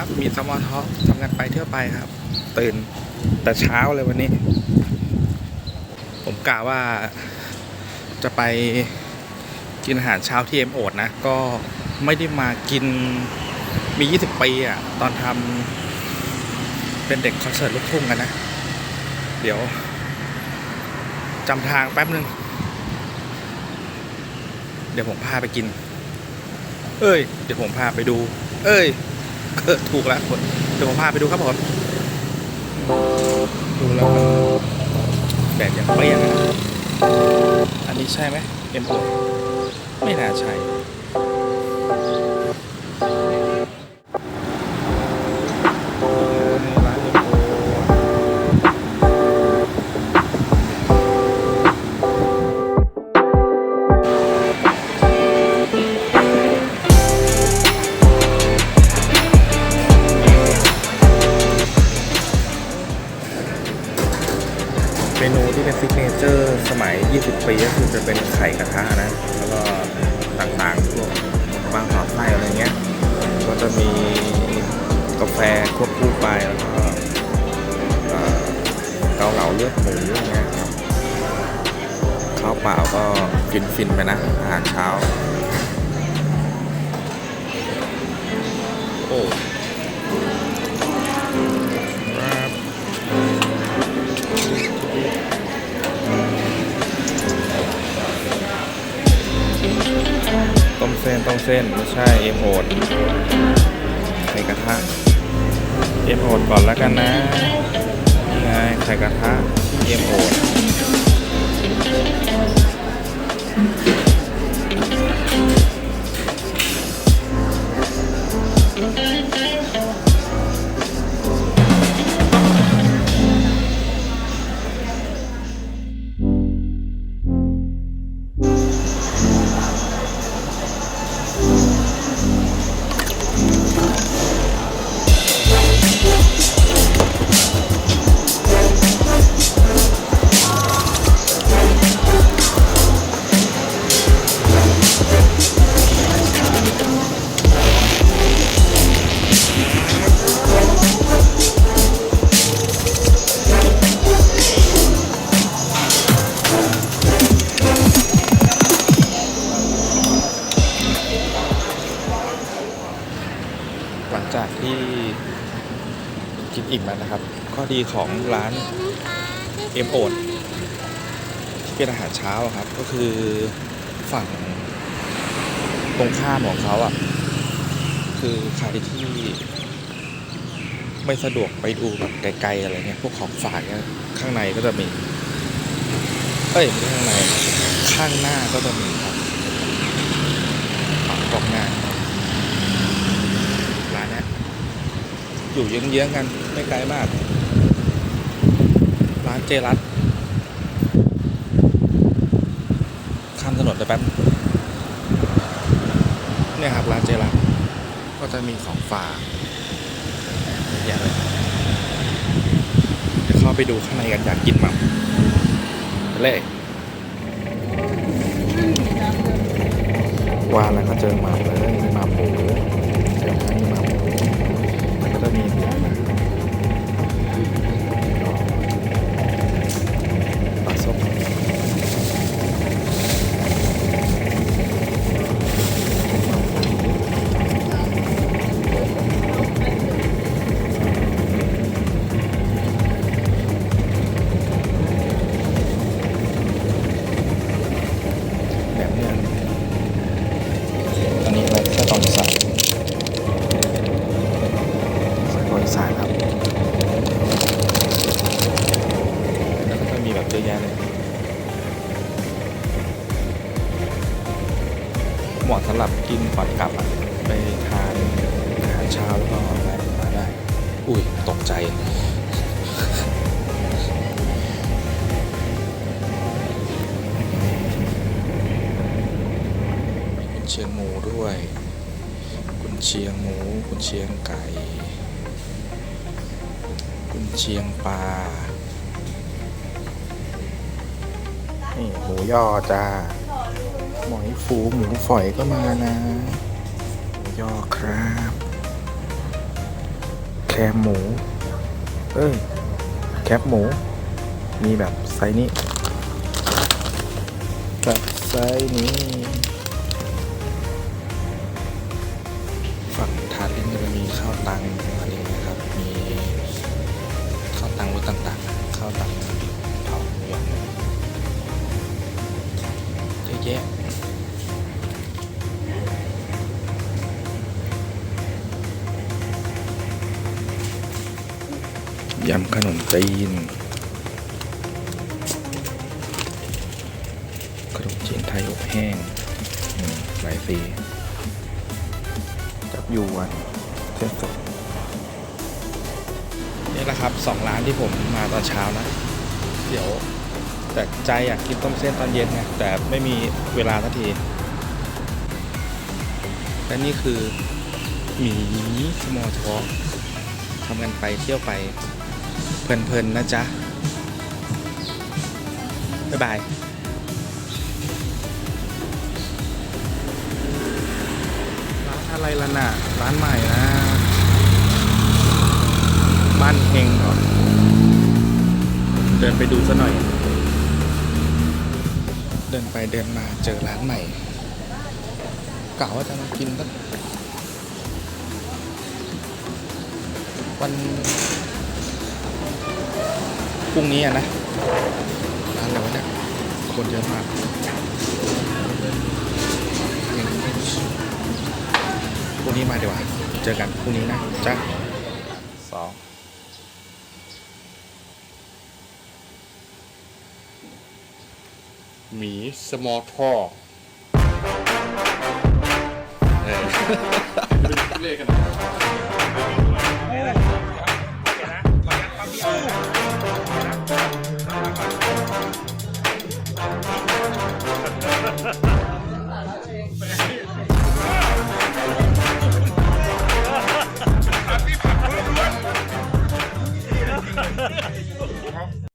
ครับ มีสมอทอทำกันไปเที่ยวไปครับ ตื่นแต่เช้าเลยวันนี้ ผมกะว่าจะไปกินอาหารเช้าที่เอ็มโอดนะ ก็ไม่ได้มากินมี 20 ปีอะ ตอนทำเป็นเด็กคอนเสิร์ตลูกทุ่งกันนะ เดี๋ยวจำทางแป๊บนึง เดี๋ยวผมพาไปกิน เอ้ย เดี๋ยวผมพาไปดู เอ้ย เออถูกแล้วคนเดี๋ยวผมพาไปดูครับผมดูแล้วมันแบบอย่างเปรี้ยงนะอันนี้ใช่ไหมเอ็มโอไม่น่าใช่ 10 ปีก็คือจะเป็นไข่กระทะนะ แล้วก็ต่างๆพวกบางขอบไส้อะไรเงี้ย ก็จะมีกาแฟควบคู่ไปแล้วก็เกาเหลาเลือดหมูอย่เงี้ยครับข้าวเปล่าก็กินฟินไปนะ อาหารเช้า โอ้ ส้นต้องเส้นไม่ใช่เอฟโอดไข่กระทะเอฟโอดก่อนแล้วกันนะนี่ไงไข่กระทะเอฟโอด อิ่มแล้วนะครับ ข้อดีของร้านเอ็มโอดที่เป็นอาหารเช้าครับ ก็คือฝั่งตรงข้ามของเขาอะ คือใครที่ไม่สะดวกไปดูแบบไกลๆอะไรเงี้ยพวกของฝากเนี่ยข้างในก็จะมี เอ้ยไม่ใช่ข้างใน ข้างหน้าก็จะมีครับฝั่งกองหน้าร้านเนี้ย อยู่เยื้องๆกันไม่ไกลมาก ร้านเจรัตข้ามถนนไปแป๊บเนี่ยครับร้านเจรัตก็จะมีของฝากเยอะเลยเดี๋ยวเข้าไปดูข้างในกันอยากกินมั่งเลยว่าแล้วก็เจอหมาเลยหมาหมูเดี๋ยวให้หมาหมู ก็จะมีหัว ไส้านครับแล้วก็มีแบบเยอะแยะเลยเหมาะสำหรับกินก่อนกลับไปทานอาหารเช้าแล้วก็มาได้ อุ้ย ตกใจกุนเชียงหมูด้วย กุนเชียงหมู กุนเชียงไก่ กุนเชียงปลานี่หมูย่อจ้า หมอยฟูหมูฝอยก็มานะ หมูย่อครับ แคมหมู เอ้ย แคบหมู มีแบบไซส์นี้กับไซส์นี้ ฝั่งทาร์ลินจะมีข้าวตัง ยำขนมจีน ขนมจีนไทยอบแห้งหลายสีจับยูวันเส้นสดนี่แหละครับสองร้านที่ผมมาตอนเช้านะ เดี๋ยวแต่ใจอยากกินต้มเส้นตอนเย็นไงแต่ไม่มีเวลาสักทีและนี่คือหมีสมอลทอทำกันไปเที่ยวไป เพลินๆนะจ๊ะ บ๊ายบายร้านอะไรล่ะน่ะ ร้านใหม่นะ บ้านเฮงเหรอเดินไปดูซะหน่อย เดินไปเดินมาเจอร้านใหม่กะว่าจะมากินสักวัน พรุ่งนี้อะนะร้านอะไรวะเนี่ยคนเยอะมากพรุ่งนี้มาดีกว่า เจอกันพรุ่งนี้นะจ้าสองหมี small talk เออเป็นเลขกันนะ